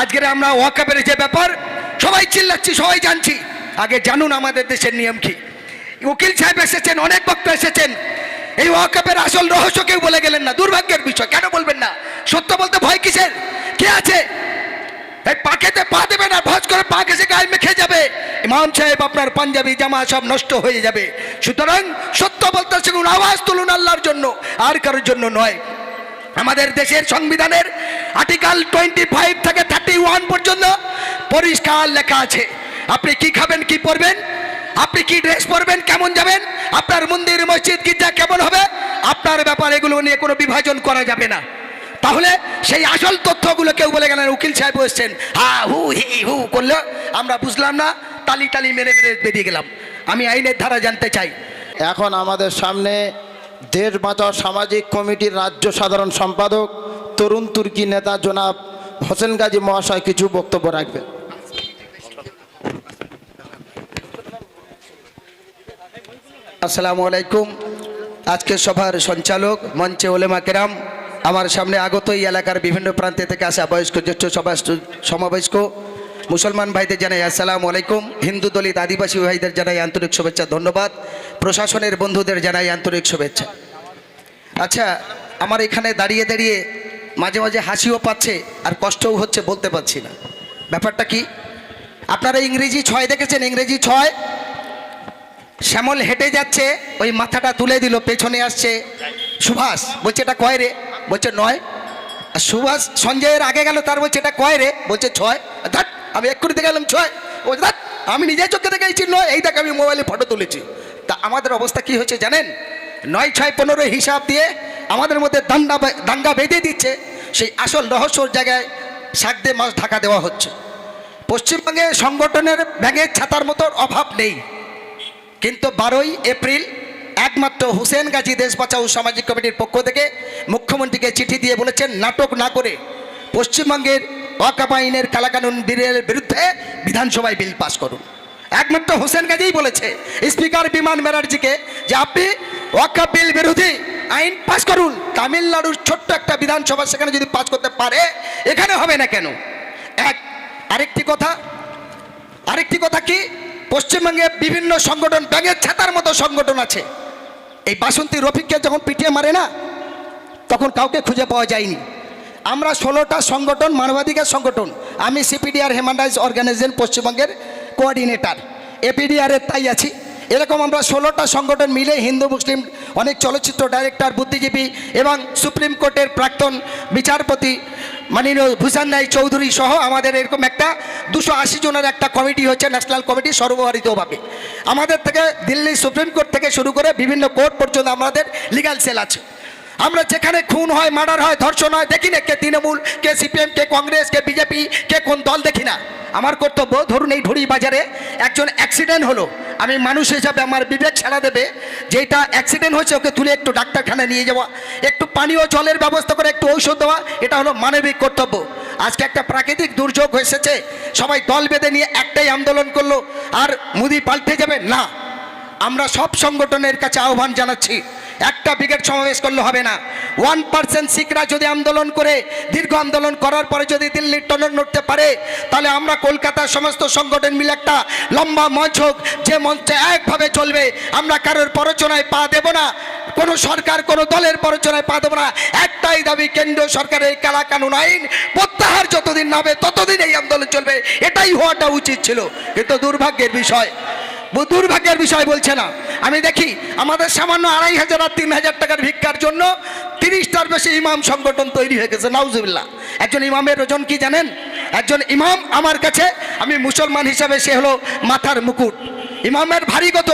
আজকের আমরা ওয়াকাপের যে ব্যাপার, সবাই চিল্লাচ্ছি, সবাই জানছি। আগে জানুন আমাদের দেশের নিয়ম কি। উকিল সাহেব এসেছেন, অনেক বক্তা এসেছেন। এই ওয়াকাপের আসল রহস্য কেউ বলে গেলেন না, দুর্ভাগ্যের বিষয়, কেন বলবেন না? সত্য বলতে ভয় কিসের? কে আছে? এই পাকেতে পা দেবে না ভজ করে পা ঘেসে গায়ে মেখে যাবে। ইমাম সাহেব, আপনার পাঞ্জাবি, জামা সব নষ্ট হয়ে যাবে। সুতরাং সত্য বলতে শিখুন আওয়াজ তুলুন আল্লাহর জন্য, আর কারোর জন্য নয়। আমাদের দেশের সংবিধানের আর্টিকেল টোয়েন্টি ফাইভ থেকে থার্টি ওয়ান পর্যন্ত পরিষ্কার লেখা আছে। আপনি কি খাবেন, কি পরবেন? আপনি কি ড্রেস পরবেন, কেমন যাবেন? আপনার মন্দির, মসজিদ, গির্জা কেমন হবে? আপনার ব্যাপার এগুলো নিয়ে কোনো বিভাজন করা যাবে না। তাহলে সেই আসল তথ্যগুলো কেউ বলে গেলেন, উকিল সাহেব এসছেন। হা, হু, হি, হু করল। আমরা বুঝলাম না, তালি টালি মেরে মেরে বেরিয়ে গেলাম। আমি আইনের ধারা জানতে চাই। এখন আমাদের সামনে দেশ বাঁচাও সামাজিক কমিটির রাজ্য সাধারণ সম্পাদক, তরুণ তুর্কি নেতা জনাব হোসেন গাজী মহাশয় কিছু বক্তব্য রাখবেন। আসসালামু আলাইকুম। আজকে সভার সঞ্চালক মঞ্চে ওলেমা কেরাম, আমার সামনে আগত এই এলাকার বিভিন্ন প্রান্তে থেকে আসা বয়স্ক, জ্যেষ্ঠ সভা সমাবয়স্ক, মুসলমান ভাইদের জানাই আসসালামু আলাইকুম। হিন্দু দলিত আদিবাসী ভাইদের জানাই আন্তরিক শুভেচ্ছা, ধন্যবাদ। প্রশাসনের বন্ধুদের জানাই আন্তরিক শুভেচ্ছা। আচ্ছা আমার এখানে দাঁড়িয়ে দাঁড়িয়ে মাঝে মাঝে হাসিও পাচ্ছে আর কষ্টও হচ্ছে বলতে পারছি না। ব্যাপারটা কি? আপনারা ইংরেজি ছয় দেখেছেন? ইংরেজি ছয়? শ্যামল হেঁটে যাচ্ছে, ওই মাথাটা তুলে দিল, পেছনে আসছে সুভাষ। বলছে, এটা কয় রে? বলছে, নয়। আর সুভাষ সঞ্জয়ের আগে গেল, তার বলছে, এটা কয় রে? বলছে, ছয়। ধাট, আমি এক্ষুনি দেখে গেলাম, ছয়। ও ধাট, আমি নিজের চোখে দেখেছি নয় এই দেখ, আমি মোবাইলে ফটো তুলেছি। তা আমাদের অবস্থা কি হয়েছে জানেন? নয় ছয় পনেরো হিসাব দিয়ে আমাদের মধ্যে দাঙ্গা দাঙ্গা বেঁধে দিচ্ছে। সেই আসল রহস্যর জায়গায় শাক দিয়ে মাছ ঢাকা দেওয়া হচ্ছে। পশ্চিমবঙ্গে সংগঠনের ব্যাগের ছাতার মতো অভাব নেই। কিন্তু বারোই এপ্রিল একমাত্র হুসেন গাজী দেশ বাঁচাও সামাজিক কমিটির পক্ষ থেকে মুখ্যমন্ত্রীকে চিঠি দিয়ে বলেছেন, নাটক না করে পশ্চিমবঙ্গের আইনের কালাকানুন বিলের বিরুদ্ধে বিধানসভায় বিল পাস করুন। একমাত্র হোসেন গাজীই বলেছে, স্পিকার বিমান ব্যানার্জিকে যে আপনি ওয়াকাপ বিল বিরোধী আইন পাস করুন, তামিলনাড়ুর ছোট্ট একটা বিধানসভা, সেখানে যদি পাস করতে পারে, এখানে হবে না কেন? এক, আরেকটি কথা আরেকটি কথা কি? পশ্চিমবঙ্গে বিভিন্ন সংগঠন, ব্যাঙের ছাতার মতো সংগঠন আছে। এই বাসন্তী রফিককে যখন পিটিয়ে মারে না, তখন কাউকে খুঁজে পাওয়া যায়নি। আমরা ষোলোটা সংগঠন, মানবাধিকার সংগঠন, আমি সিপিডিআর হিউম্যান রাইটস অর্গানাইজেশন পশ্চিমবঙ্গের কোঅর্ডিনেটর। এপিডিআরের তাই আছি। এরকম আমরা ষোলোটা সংগঠন মিলে হিন্দু, মুসলিম, অনেক চলচ্চিত্র ডাইরেক্টর, বুদ্ধিজীবী এবং সুপ্রিম কোর্টের প্রাক্তন বিচারপতি মাননীয় ভূষণ রায় চৌধুরী সহ আমাদের এরকম একটা দুশো আশি জনের একটা কমিটি হচ্ছে, ন্যাশনাল কমিটি সর্বভারতীয়ভাবে আমাদের থেকে দিল্লি সুপ্রিম কোর্ট থেকে শুরু করে বিভিন্ন কোর্ট পর্যন্ত আমাদের লিগ্যাল সেল আছে। আমরা যেখানে খুন হয়, মার্ডার হয়, ধর্ষণ হয়, দেখি না কে তৃণমূল, কে সিপিএম, কে কংগ্রেস, কে বিজেপি, কে কোন দল, দেখি না। আমার কর্তব্য, ধরুন এই ঢুড়ি বাজারে একজন অ্যাক্সিডেন্ট হলো, আমি মানুষ হিসাবে আমার বিবেক ছাড়া দেবে যেটা অ্যাক্সিডেন্ট হয়েছে, ওকে তুলে একটু ডাক্তারখানায় নিয়ে যাওয়া, একটু পানীয় জলের ব্যবস্থা করে, একটু ঔষধ দেওয়া, এটা হলো মানবিক কর্তব্য। আজকে একটা প্রাকৃতিক দুর্যোগ এসেছে, সবাই দল বেঁধে নিয়ে একটাই আন্দোলন করল, আর মুদি পাল্টে যাবে? না। আমরা সব সংগঠনের কাছে আহ্বান জানাচ্ছি একটা ব্রিগেড সমাবেশ করলে হবে না। ওয়ান পার্সেন্ট শিখরা যদি আন্দোলন করে, দীর্ঘ আন্দোলন করার পরে যদি দিল্লির টনন নড়তে পারে, তাহলে আমরা কলকাতার সমস্ত সংগঠন মিলে একটা লম্বা মঞ্চ হোক, যে মঞ্চে একভাবে চলবে। আমরা কারোর প্ররোচনায় পা দেব না, কোনো সরকার, কোনো দলের প্ররোচনায় পা দেবো না। একটাই দাবি, কেন্দ্রীয় সরকারের এই কালা কানুন আইন প্রত্যাহার যতদিন না হবে ততদিন এই আন্দোলন চলবে। এটাই হওয়াটা উচিত ছিল। কিন্তু দুর্ভাগ্যের বিষয়। দুর্ভাগ্যের বিষয় বলছে না। আমি দেখি আমাদের সামান্য আড়াই হাজার আর তিন হাজার টাকার ভিক্ষার জন্য তিরিশটার বেশি ইমাম সংগঠন তৈরি হয়ে গেছে, নাউজুবিল্লাহ। একজন ইমামের ওজন কি জানেন? একজন ইমাম আমার কাছে, আমি মুসলমান হিসাবে সে হলো মাথার মুকুট। ইমামের ভারী কত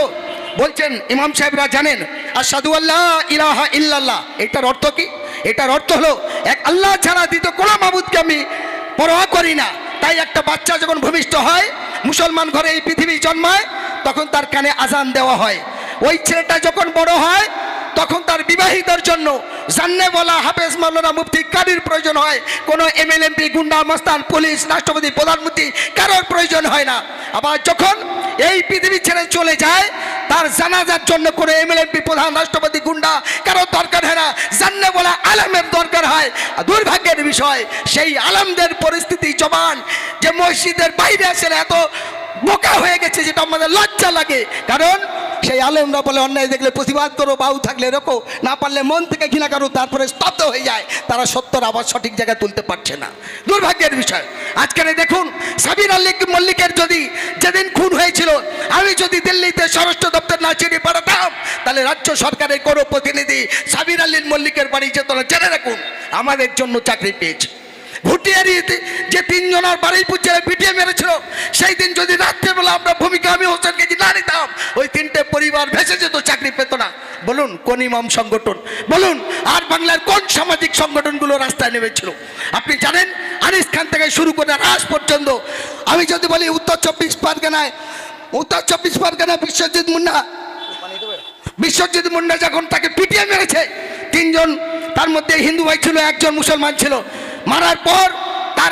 বলছেন, ইমাম সাহেবরা জানেন আর সাধু আল্লাহ ইলাহা ইল্লাল্লাহ। এটার অর্থ কি? এটার অর্থ হলো, এক আল্লাহ ছাড়া দিত কোনো মাবুদকে আমি পরোয়া করি না। তাই একটা বাচ্চা যখন ভূমিষ্ঠ হয়, মুসলমান ঘরে এই পৃথিবী জন্মায়, তখন তার কানে আজান দেওয়া হয়। ওই ছেলেটা যখন বড় হয় তখন তার বিবাহিতার জন্য জান্নে বলা হাফেজ মাওলানা মুফতি কারির প্রয়োজন হয়। কোনো এমএলএমপি, গুন্ডা, মাস্তান, পুলিশ, রাষ্ট্রপতি, প্রধানমন্ত্রী কারোর প্রয়োজন হয় না। আবার যখন এই পৃথিবী ছেড়ে চলে যায়, তার জানাজার জন্য কোনো এমএলএমপি, প্রধান, রাষ্ট্রপতি, গুন্ডা কারোর দরকার হয় না। জান্নে বলা আলমের দরকার হয়। দুর্ভাগ্যের বিষয়, সেই আলমদের পরিস্থিতি জবান যে মসজিদের বাইরে আসলে এত বোকা হয়ে গেছে যেটা আমাদের লজ্জা লাগে। কারণ সেই আলেমরা বলে, অন্যায় দেখলে প্রতিবাদ করো বাউ থাকলে রোকো, না পারলে মন থেকে ঘৃণা করো, তারপরে স্তব্ধ হয়ে যায়। তারা সত্যর আবার সঠিক জায়গায় তুলতে পারছে না। দুর্ভাগ্যের বিষয়। আজকের দেখুন, সাবির আলী মল্লিকের যদি যেদিন খুন হয়েছিল, আমি যদি দিল্লিতে স্বরাষ্ট্র দপ্তর না চিনি পাঠাতাম, তাহলে রাজ্য সরকারের কোনো প্রতিনিধি সাবির আলী মল্লিকের বাড়ি যেত না। জেনে রাখুন, আমাদের জন্য চাকরি পেয়েছে। ভুটিয়ারিতে যে তিনজনের বাড়ির পুজো পিটিয়ে মেরেছিল, সেই দিন যদি রাত্রেবেলা আমরা ভূমিকা আমি হোসেনকে যদি না নিতাম, ওই তিনটে পরিবার ভেসে যেত চাকরি পেত না। বলুন, কোন ইমাম সংগঠন? বলুন, আর বাংলার কোন সামাজিক সংগঠনগুলো রাস্তায় নেমেছিল? আপনি জানেন, আনিস খান থেকে শুরু করে রাজ পর্যন্ত, আমি যদি বলি উত্তর চব্বিশ পরগনায়, উত্তর চব্বিশ পরগনায় বিশ্বজিৎ মুন্না, বিশ্বজিৎ মুন্ডা যখন তাকে পিটিয়ে মেরেছে, তিনজন, তার মধ্যে হিন্দু ভাই ছিল, একজন মুসলমান ছিল। মারার পর তার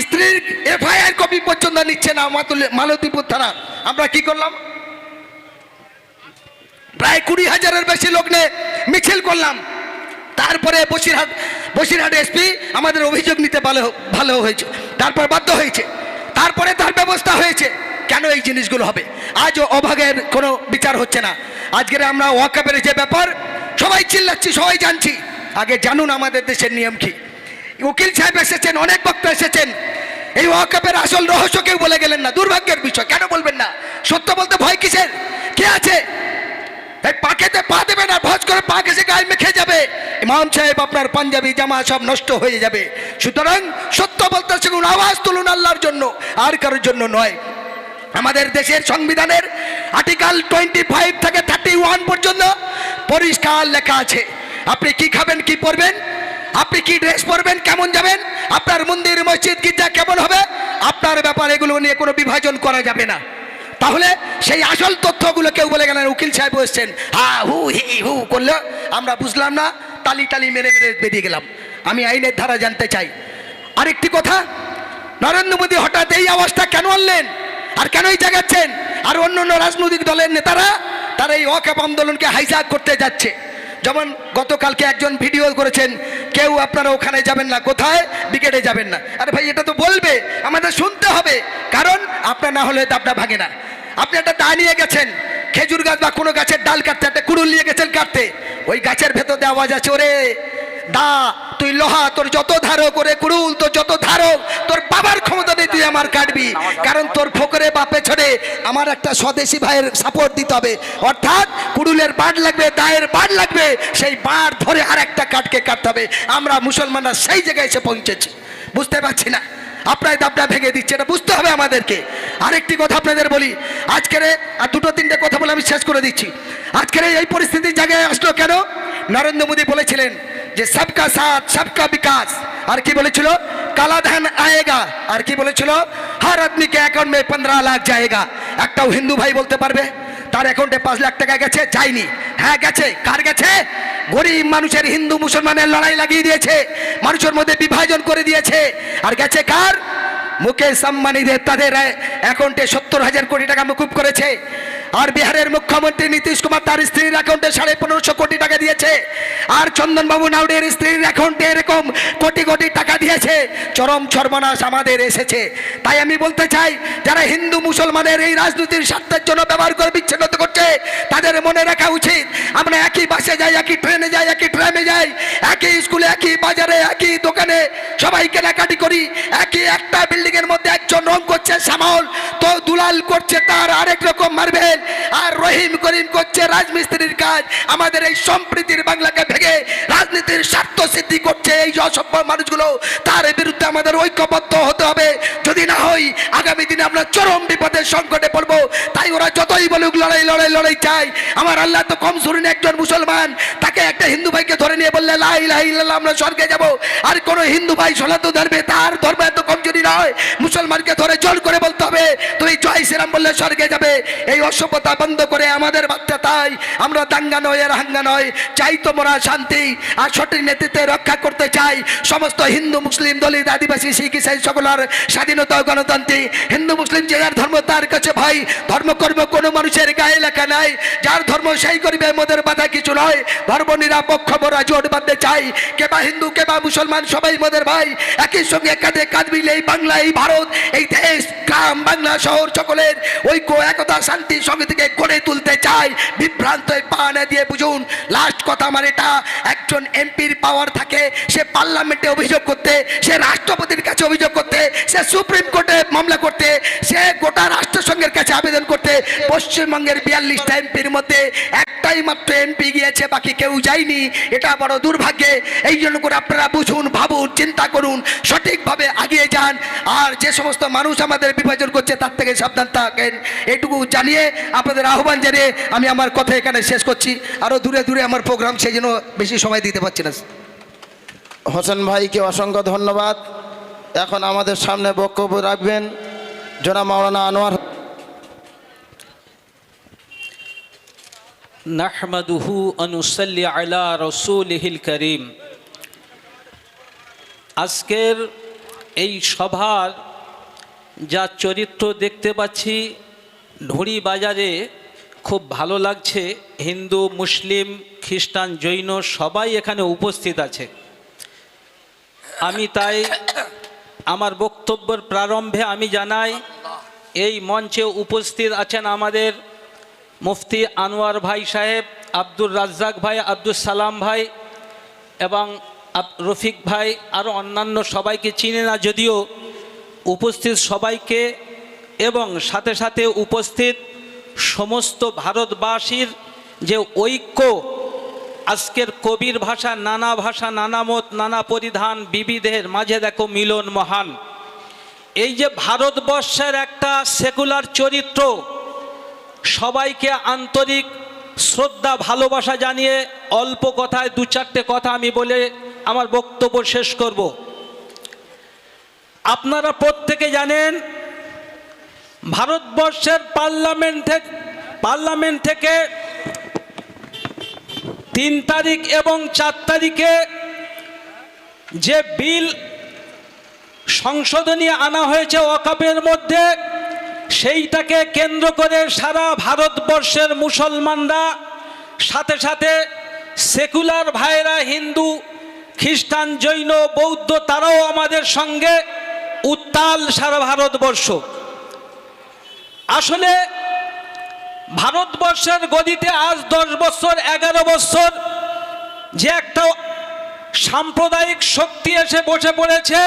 স্ত্রীর এফআইআর কপি পর্যন্ত নিচ্ছে না মাতুল- মালতীপুর থানা। আমরা কি করলাম? প্রায় কুড়ি হাজারের বেশি লোক নিয়ে মিছিল করলাম। তারপরে বসিরহাট বসিরহাট এসপি আমাদের অভিযোগ নিতে ভালো ভালো হয়েছে। তারপর বাধ্য হয়েছে। তারপরে তার ব্যবস্থা হয়েছে। কেন এই জিনিসগুলো হবে? আজও অভাগের কোনো বিচার হচ্ছে না। আজকের আমরা ওয়াকাপের যে ব্যাপার, সবাই চিল্লাচ্ছি, সবাই জানছি। আগে জানুন আমাদের দেশের নিয়ম কি। উকিল সাহেব এসেছেন, অনেক বক্তা এসেছেন। এই ওয়াকাপের আসল রহস্য কেউ বলে গেলেন না, দুর্ভাগ্যের বিষয়, কেন বলবেন না? সত্য বলতে ভয় কিসের? কে আছে? এই পাকেতে পা দেবে না, ভজ করে পা ঘেসে গায়ে মেখে যাবে। ইমাম সাহেব, আপনার পাঞ্জাবি জামা সব নষ্ট হয়ে যাবে। সুতরাং সত্য বলতে শিখুন আওয়াজ তুলুন আল্লাহর জন্য, আর কারোর জন্য নয়। আমাদের দেশের সংবিধানের আর্টিকেল টোয়েন্টি ফাইভ থেকে থার্টি ওয়ান পর্যন্ত পরিষ্কার লেখা আছে। আপনি কি খাবেন, কি পরবেন? আপনি কি ড্রেস পরবেন? কেমন যাবেন? আপনার মন্দির, মসজিদ, গির্জা কেমন হবে? আপনার ব্যাপার এগুলো নিয়ে কোনো বিভাজন করা যাবে না। তাহলে সেই আসল তথ্যগুলো কেউ বলে গেলেন, উকিল সাহেব এসছেন হা, হু, হি, হু করল। আমরা বুঝলাম না, তালি টালি মেরে মেরে বেরিয়ে গেলাম। আমি আইনের ধারা জানতে চাই। আরেকটি কথা, নরেন্দ্র মোদী হঠাৎ এই আওয়াজটা কেন আনলেন? আর কেনই জাগাচ্ছেন? আর অন্য অন্য রাজনৈতিক দলের নেতারা, তারা এই অকাপ আন্দোলনকে হাইজাক করতে যাচ্ছে। যেমন গতকালকে একজন ভিডিও করেছেন, কেউ আপনারা ওখানে যাবেন না, কোথায়? বিকেটে যাবেন না। আরে ভাই, এটা তো বলবে, আমাদের শুনতে হবে, কারণ আপনার না হলে আপনার ভাঙে না। আপনি একটা দা নিয়ে গেছেন, খেজুর গাছ বা কোনো গাছের ডাল কাটতে, একটা কুড়ুল নিয়ে গেছেন কাটতে, ওই গাছের ভেতর দেওয়া আছে, ওরে দা, তুই লোহা, তোর যত ধারো করে কুড়ুল তোর যত ধারো তোর বাবার ক্ষমতা নেই তুই আমার কাটবি। কারণ তোর ফোকরে বা পেছনে আমার একটা স্বদেশি ভাইয়ের সাপোর্ট দিতে হবে। অর্থাৎ কুড়ুলের বাড় লাগবে, দায়ের বাড় লাগবে, সেই বাড় ধরে আর একটা কাঠকে কাটতে হবে। আমরা মুসলমানরা সেই জায়গায় এসে পৌঁছেছি। বুঝতে পারছি না? আপনার দাবটা ভেঙে দিচ্ছে, এটা বুঝতে হবে আমাদেরকে। আরেকটি কথা আপনাদের বলি, আজকের আর দুটো তিনটে কথা বলে আমি শেষ করে দিচ্ছি। আজকের এই পরিস্থিতির জায়গায় আসলো কেন? নরেন্দ্র মোদী বলেছিলেন যে সবকা সাথ, সবকা বিকাশ। আর কি বলেছিল? কালা ধান আয়েগা। আর কি বলেছিল? হার আদমিকে অ্যাকাউন্ট মে পনেরো লাখ যায়গা। একটাও হিন্দু ভাই বলতে পারবে? তার অ্যাকাউন্টে পাঁচ লাখ টাকা গেছে, যায়নি। হ্যাঁ গেছে। কার গেছে? গরিব মানুষের, হিন্দু মুসলমানের লড়াই লাগিয়ে দিয়েছে। মানুষের মধ্যে বিভাজন করে দিয়েছে। আর গেছে কার? মুকেশ আম্বানিদের তাদের অ্যাকাউন্টে সত্তর হাজার কোটি টাকা মুকুব করেছে। আর বিহারের মুখ্যমন্ত্রী নীতিশ কুমার তার স্ত্রীর অ্যাকাউন্টে সাড়ে পনেরোশো কোটি টাকা দিয়েছে। আর চন্দনবাবু নাউডের স্ত্রীর অ্যাকাউন্টে এরকম কোটি কোটি টাকা দিয়েছে, চরম সর্বনাশ আমাদের এসেছে। তাই আমি বলতে চাই, যারা হিন্দু মুসলমানের এই রাজনীতির স্বার্থের জন্য ব্যবহার করে বিচ্ছিন্ন করছে, তাদের মনে রাখা উচিত, আমরা একই বাসে যাই, একই ট্রেনে যাই, একই ট্রামে যাই, একই স্কুলে, একই বাজারে, একই দোকানে সবাই কেনাকাটি করি, একই একটা বিল্ডিং এর মধ্যে একজন রং করছে শ্যামল, তো দুলাল করছে তার আরেক রকম মারবেল, আর রহিম করিম করছে রাজমিস্ত্রির কাজ। আমাদের এই সম্প্রীতির বাংলাকে ভেঙে রাজনীতির স্বার্থ সিদ্ধি করছে এই অসভ্য মানুষগুলো, তার বিরুদ্ধে আমাদের ঐক্যবদ্ধ হতে হবে। যদি না হই আগামী দিনে আমরা চরম বিপদের সংকটে পড়ব। তাই ওরা যতই বলুক, লড়াই লড়াই লড়াই চাই। আমার আল্লাহ তো কম শুনিনি একজন মুসলমান। তাকে একটা হিন্দু ভাইকে ধরে নিয়ে বললে লাই লাই আমরা স্বর্গে যাব। আর কোন হিন্দু ভাই সনাত ধর্মে, তার ধর্ম এত কমজোরি নয়। মুসলমানকে ধরে জোর করে বলতে হবে তুই জয় শ্রীরাম বললে স্বর্গে যাবে। এই অসভ্যতা বন্ধ করে আমাদের বাচ্চা তাই। আমরা দাঙ্গা নয় আর হাঙ্গা নয়। চাই তোমরা শান্তি আর সঠিক নেতৃত্বে রক্ষা করতে চাই। সমস্ত হিন্দু, মুসলিম দলিত, আদিবাসী, শিখ, ইসাই সকলের স্বাধীনতা ও গণতন্ত্রে হিন্দু, মুসলিম যে যার ধর্ম, তার কাছে ভাই, ধর্মকর্ম কোনো মানুষের গায়ে লেখা নাই। যার ধর্ম সেই করিবে মোদের বাধা কিছু নয়। ধর্ম নিরাপক্ষ মোরা জোট বাঁধতে চাই। কে বা হিন্দু, কে বা মুসলমান, সবাই মোদের ভাই। একই সঙ্গে কাঁধে কাঁধ মিলে এই বাংলা, এই ভারত, এই দেশ গ্রাম বাংলা শহর সকলের ঐক্য, একতা, শান্তি সমিতিকে গড়ে তুলতে চাই। বিভ্রান্ত এই পা না দিয়ে বুঝুন লাস্ট কথা আমার এটা, একজন এমপির পাওয়ার থাকে, সে পার্লামেন্টে অভিযোগ করতে, সে রাষ্ট্রপতির কাছে অভিযোগ করতে, সে সুপ্রিম কোর্টে মামলা করতে, সে গোটা রাষ্ট্রসংঘের কাছে আবেদন করতে, পশ্চিমবঙ্গের বিয়াল্লিশটা এমপির মধ্যে একটাই মাত্র এমপি গিয়েছে, বাকি কেউ যায়নি। এটা বড় দুর্ভাগ্যে, এই জন্য করে আপনারা বুঝুন, ভাবুন, চিন্তা করুন, সঠিকভাবে এগিয়ে যান। আর যে সমস্ত মানুষ আমাদের বিভাজন করছে তার থেকে সাবধান থাকেন। এটুকু জানিয়ে আপনাদের আহ্বান জানিয়ে আমি আমার কথা এখানে শেষ করছি। আরও দূরে দূরে আমার প্রোগ্রাম সেই জন্য বেশি সময় দিতে পারছি না। হোসেন ভাইকে অসংখ্য ধন্যবাদ। এখন আমাদের সামনে বক্তব্য রাখবেন জনাব মাওলানা আনোয়ার। নাহমাদুহু অনুসল্লি আলা রসুলহিল করিম। আজকের এই সভার যা চরিত্র দেখতে পাচ্ছি, ঢুড়ি বাজারে খুব ভালো লাগছে। হিন্দু, মুসলিম, খ্রিস্টান, জৈন সবাই এখানে উপস্থিত আছে। আমি তাই আমার বক্তব্যের প্রারম্ভে আমি জানাই, এই মঞ্চে উপস্থিত আছেন আমাদের মুফতি আনোয়ার ভাই সাহেব, আব্দুর রাজ্জাক ভাই আব্দুল সালাম ভাই এবং রফিক ভাই আরও অন্যান্য সবাইকে চিনে না যদিও উপস্থিত সবাইকে এবং সাথে সাথে উপস্থিত সমস্ত ভারতবাসীর যে ঐক্য, আজকের কবির ভাষা, নানা ভাষা, নানা মত, নানা পরিধান, বিবিধের মাঝে দেখো মিলন মহান। এই যে ভারতবর্ষের একটা সেকুলার চরিত্র, সবাইকে আন্তরিক শ্রদ্ধা, ভালোবাসা জানিয়ে অল্প কথায় দু চারটে কথা আমি বলে আমার বক্তব্য শেষ করব। আপনারা প্রত্যেকে জানেন, ভারতবর্ষের পার্লামেন্টে পার্লামেন্ট থেকে তিন তারিখ এবং চার তারিখে যে বিল সংশোধনী আনা হয়েছে ওয়াকাপের মধ্যে, সেইটাকে কেন্দ্র করে সারা ভারতবর্ষের মুসলমানরা, সাথে সাথে সেকুলার ভাইরা হিন্দু, খ্রিস্টান, জৈন, বৌদ্ধ, তারাও আমাদের সঙ্গে উত্তাল সারা ভারতবর্ষ। আসলে ভারতবর্ষের গদিতে আজ দশ বছর, এগারো বছর যে একটা সাম্প্রদায়িক শক্তি এসে বসে পড়েছে,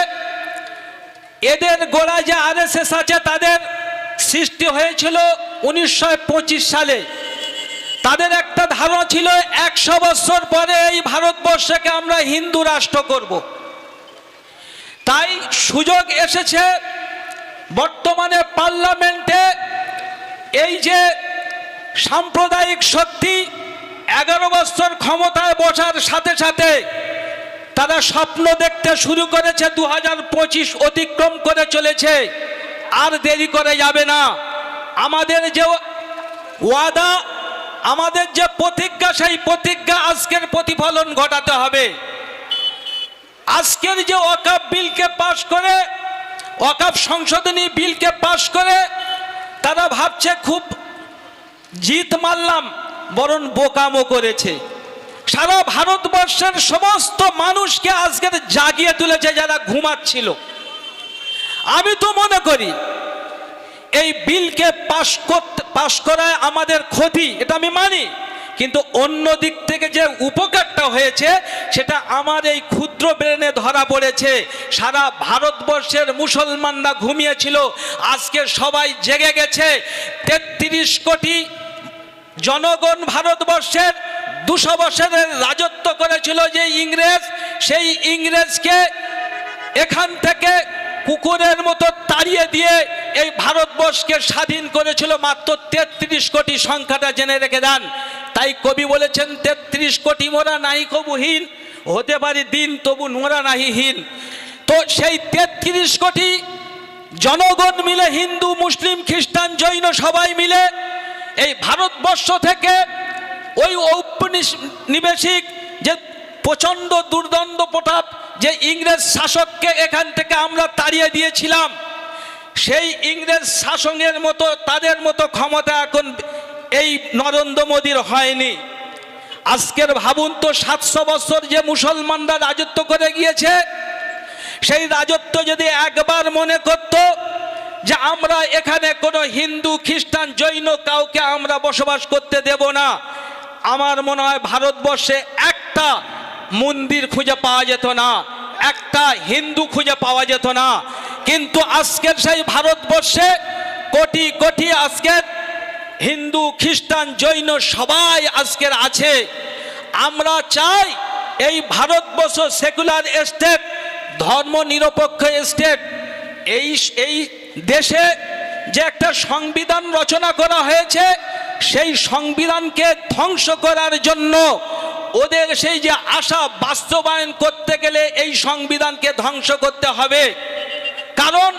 এদের গোড়ায় যে আরএসএস আছে তাদের সৃষ্টি হয়েছিল উনিশশো পঁচিশ সালে। তাদের একটা ধারণা ছিল একশো বছর পরে এই ভারতবর্ষকে আমরা হিন্দু রাষ্ট্র করব। তাই সুযোগ এসেছে বর্তমানে পার্লামেন্টে এই যে সাম্প্রদায়িক শক্তি এগারো বছর ক্ষমতায় বসার সাথে সাথে তারা স্বপ্ন দেখতে শুরু করেছে দু হাজার পঁচিশ অতিক্রম করে চলেছে। আর দেরি করে যাবে না। আমাদের যে ওয়াদা, আমাদের যে প্রতিজ্ঞা, সেই প্রতিজ্ঞা আজকের প্রতিফলন ঘটাতে হবে। আজকের যে ওয়াকাপ বিলকে পাশ করে ওয়াকাপ সংশোধনী বিলকে পাশ করে, তারা ভাবছে, খুব জিত মারলাম, বরং বোকামো করেছে। সারা ভারতবর্ষের সমস্ত মানুষকে আজকের জাগিয়ে তুলেছে যারা ঘুমাচ্ছিল। আমি তো মনে করি, এই বিলকে পাশ করতে, পাশ করায় আমাদের ক্ষতি, এটা আমি মানি। কিন্তু অন্য দিক থেকে যে উপকারটা হয়েছে, সেটা আমার এই ক্ষুদ্র ব্রেনে ধরা পড়েছে। সারা ভারতবর্ষের মুসলমানরা ঘুমিয়েছিল, আজকে সবাই জেগে গেছে। তেত্রিশ কোটি জনগণ ভারতবর্ষের দুশো বছরের রাজত্ব করেছিল যে ইংরেজ, সেই ইংরেজকে এখান থেকে কুকুরের মতো তাড়িয়ে দিয়ে এই ভারতবর্ষকে স্বাধীন করেছিল মাত্র তেত্রিশ কোটি সংখ্যাটা জেনে রেখে দেন। তাই কবি বলেছেন, তেত্রিশ কোটি মোরা নাই কবুহীন হতে পারি দিন তবু নোরা নাহিহীন তো সেই তেত্রিশ কোটি জনগণ মিলে, হিন্দু, মুসলিম, খ্রিস্টান, জৈন সবাই মিলে এই ভারতবর্ষ থেকে ওই ঔপনিবেশিক যে প্রচণ্ড দুর্দণ্ড প্রতাপ যে ইংরেজ শাসককে এখান থেকে আমরা তাড়িয়ে দিয়েছিলাম, সেই ইংরেজ শাসনের মতো, তাদের মতো ক্ষমতা এখন এই নরেন্দ্র মোদীর হয়নি। আজকের ভাবুন তো সাতশো বছর যে মুসলমানরা রাজত্ব করে গিয়েছে, সেই রাজত্ব যদি একবার মনে করত যে আমরা এখানে কোনো হিন্দু, খ্রিস্টান, জৈন কাউকে আমরা বসবাস করতে দেব না, আমার মনে হয় ভারতবর্ষে একটা মন্দির খুঁজে পাওয়া যেত না, একটা হিন্দু খুঁজে পাওয়া যেত না। কিন্তু আজকের সেই ভারতবর্ষে কোটি কোটি আজকের হিন্দু, খ্রিস্টান, জৈন সবাই আজকের আছে। আমরা চাই এই ভারতবর্ষ সেকুলার স্টেট, ধর্ম নিরপেক্ষ স্টেট, এই এই দেশে যে একটা সংবিধান রচনা করা হয়েছে, সেই সংবিধানকে ধ্বংস করার জন্য ওদের সেই যে আশা বাস্তবায়ন করতে গেলে এই সংবিধানকে ধ্বংস করতে হবে। কারণ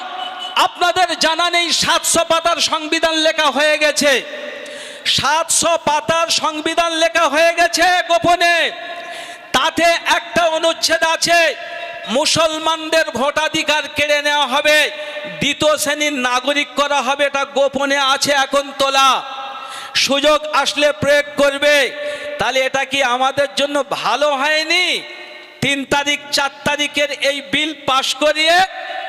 আপনাদের জানা নেই, সাতশো পাতার সংবিধান লেখা হয়ে গেছে। সাতশো পাতার সংবিধান লেখা হয়ে গেছে গোপনে। তাতে একটা অনুচ্ছেদ আছে, মুসলমানদের ভোটাধিকার কেড়ে নেওয়া হবে, দ্বিতীয় শ্রেণির নাগরিক করা হবে, এটা গোপনে আছে এখন তোলা। সুযোগ আসলে প্রয়োগ করবে, তাহলে এটা কি আমাদের জন্য ভালো হয়নি? তিন তারিখ, চার তারিখের এই বিল পাশ করিয়ে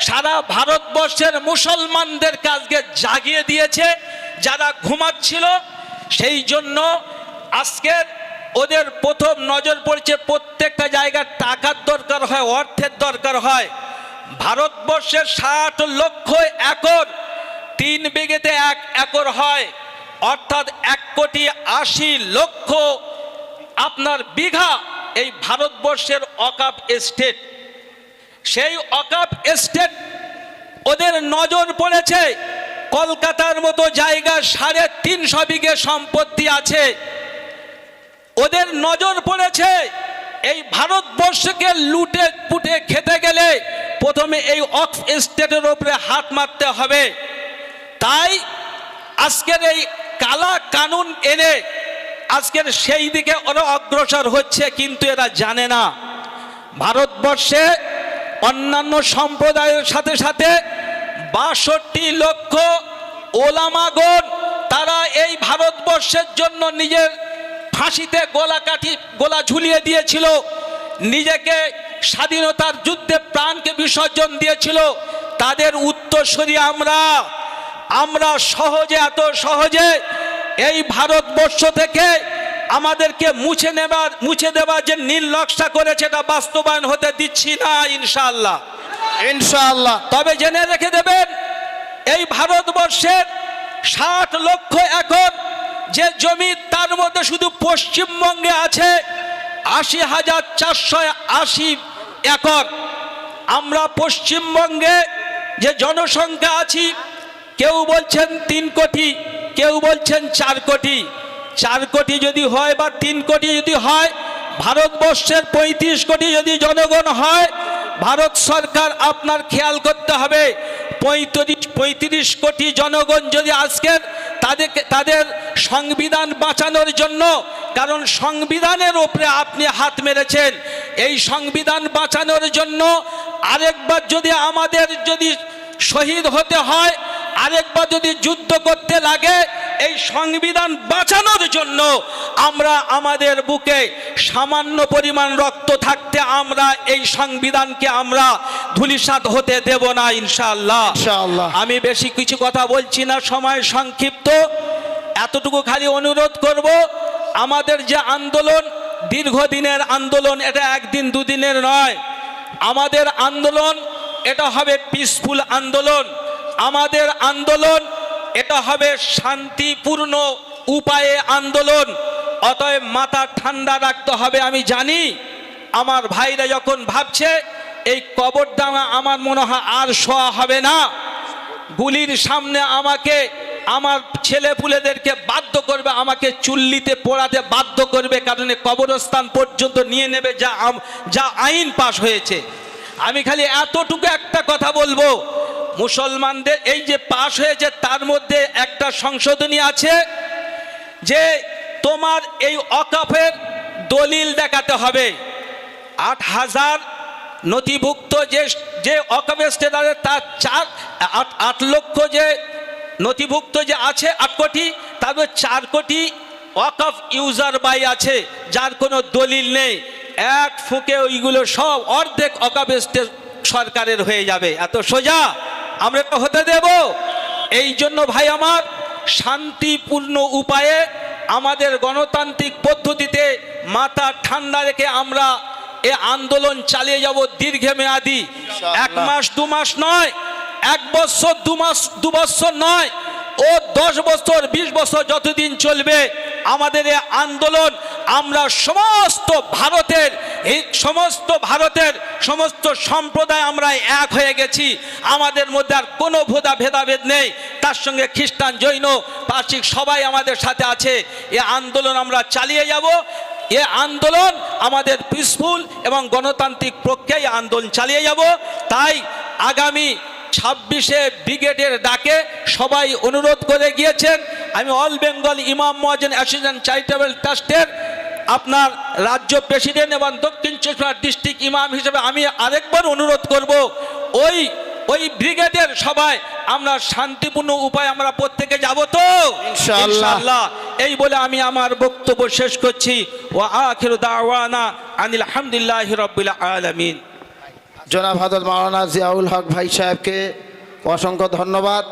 সারা ভারতবর্ষের মুসলমানদের কাজকে জাগিয়ে দিয়েছে, যারা ঘুমাচ্ছিল, সেই জন্য আজকের ওদের প্রথম নজর পড়ছে প্রত্যেকটা জায়গার টাকার দরকার হয়, অর্থের দরকার হয়। ভারতবর্ষের ষাট লক্ষ একর, তিন বিঘেতে এক একর হয়, অর্থাৎ এক কোটি আশি লক্ষ আপনার বিঘা। এই ভারতবর্ষের অকাপ এস্টেট সেই অকাপ এস্টেট ওদের নজর পড়েছে। কলকাতার মতো জায়গা সাড়ে তিনশো বিঘে সম্পত্তি আছে। ওদের নজর পড়েছে এই ভারতবর্ষকে লুটে পুটে খেতে গেলে প্রথমে এই অক্স স্টেটের ওপরে হাত মারতে হবে। তাই আজকের এই কালা কানুন এনে আজকের সেই দিকে ওরা অগ্রসর হচ্ছে, কিন্তু এরা জানে না। ভারতবর্ষে অন্যান্য সম্প্রদায়ের সাথে সাথে বাষট্টি লক্ষ ওলামাগণ তারা এই ভারতবর্ষের জন্য নিজের ফাঁসিতে গোলা কাঠি, গোলা ঝুলিয়ে দিয়েছিল। নিজেকে স্বাধীনতার যুদ্ধে প্রাণকে বিসর্জন দিয়েছিল। তাদের উত্তরসূরি আমরা। আমরা সহজে, এত সহজে এই ভারতবর্ষ থেকে আমাদেরকে মুছে নেবার মুছে দেবার যে নীল নকশা করেছে এটা বাস্তবায়ন হতে দিচ্ছি না ইনশাআল্লাহ। ইনশাআল্লাহ। তবে জেনে রেখে দেবেন এই ভারতবর্ষের ষাট লক্ষ একর যে জমি তার মধ্যে শুধু পশ্চিমবঙ্গে আছে আশি হাজার চারশো আশি একর। আমরা পশ্চিমবঙ্গে যে জনসংখ্যা আছি কেউ বলছেন তিন কোটি কেউ বলছেন চার কোটি। চার কোটি যদি হয় বা তিন কোটি যদি হয়, ভারতবর্ষের পঁয়ত্রিশ কোটি যদি জনগণ হয়, ভারত সরকার আপনার খেয়াল করতে হবে, পঁয়ত্রিশ পঁয়ত্রিশ কোটি জনগণ যদি আজকের তাদেরকে তাদের সংবিধান বাঁচানোর জন্য, কারণ সংবিধানের ওপরে আপনি হাত মেরেছেন, এই সংবিধান বাঁচানোর জন্য আরেকবার যদি আমাদের যদি শহীদ হতে হয় আরেকবার যদি যুদ্ধ করতে লাগে এই সংবিধান বাঁচানোর জন্য আমরা আমাদের বুকে সামান্য পরিমাণ রক্ত থাকতে আমরা এই সংবিধানকে আমরা ধুলিসাৎ হতে দেব না ইনশাআল্লাহ। আমি বেশি কিছু কথা বলছি না সময় সংক্ষিপ্ত। এতটুকু খালি অনুরোধ করব আমাদের যে আন্দোলন দীর্ঘদিনের আন্দোলন এটা একদিন দুদিনের নয়। আমাদের আন্দোলন এটা হবে পিসফুল আন্দোলন। আমাদের আন্দোলন, এটা হবে শান্তিপূর্ণ উপায়ে আন্দোলন। অতএব মাথা ঠান্ডা রাখতে হবে, আমি জানি। আমার ভাইরা যখন ভাবছে, এই কবরডাঙা আমার মনে হয় আর শোয়া হবে না। গুলির সামনে আমাকে, আমার ছেলে পুলেদেরকে বাধ্য করবে, আমাকে চুল্লিতে পোড়াতে বাধ্য করবে, কারণ কবরস্থান পর্যন্ত নিয়ে নেবে যা যা আইন পাশ হয়েছে। আমি খালি এতটুকু একটা কথা বলব মুসলমানদের এই যে পাশ হয়েছে, তার মধ্যে একটা সংশোধনী আছে যে তোমার এই অকাফের দলিল দেখাতে হবে। আট হাজার নথিভুক্ত যে যে অকাফের স্টেটাসে তার চার, আট লক্ষ যে নথিভুক্ত যে আছে, আট কোটি তাদের চার কোটি ওয়াকফ ইউজার বাই আছে, যার কোনো দলিল নেই। এক ফুকে ওইগুলো সব অর্ধেক স্টেট সরকারের হয়ে যাবে। এত সোজা? আমরা তো হতে দেব। এই জন্য ভাই আমার শান্তিপূর্ণ উপায়ে আমাদের গণতান্ত্রিক পদ্ধতিতে মাথা ঠান্ডা রেখে আমরা এ আন্দোলন চালিয়ে যাব দীর্ঘমেয়াদী। এক মাস দু মাস নয় এক বছর দু মাস দু বছর নয় ও দশ বছর বিশ বছর যতদিন চলবে আমাদের এই আন্দোলন, আমরা সমস্ত ভারতের, এই সমস্ত ভারতের, সমস্ত সম্প্রদায় আমরা এক হয়ে গেছি। আমাদের মধ্যে আর কোনো ভোদা ভেদাভেদ নেই। তার সঙ্গে খ্রিস্টান, জৈন পার্শ্বিক সবাই আমাদের সাথে আছে। এ আন্দোলন আমরা চালিয়ে যাব। এ আন্দোলন আমাদের পিসফুল এবং গণতান্ত্রিক প্রক্রিয়ায় আন্দোলন চালিয়ে যাব। তাই আগামী ছাব্বিশে ব্রিগেডের ডাকে সবাই অনুরোধ করে গিয়েছেন। আমি অল বেঙ্গল ইমাম মহাজন অ্যাসোসিয়েশন চ্যারিটেবল ট্রাস্টের আপনার রাজ্য প্রেসিডেন্ট এবং দক্ষিণ চব্বিশ ডিস্ট্রিক্ট ইমাম হিসেবে আমি আরেকবার অনুরোধ করব ওই ওই ব্রিগেডের সবাই আমরা শান্তিপূর্ণ উপায় আমরা প্রত্যেকে যাব তো? ইনশাআল্লাহ। এই বলে আমি আমার বক্তব্য শেষ করছি। ও আখির দাওয়ানা আনিল হামদুলিল্লাহ রব্বিল আলামিন। জনাব হাজর মাওলানা জিয়াউল হক ভাই সাহেবকে অসংখ্য ধন্যবাদ।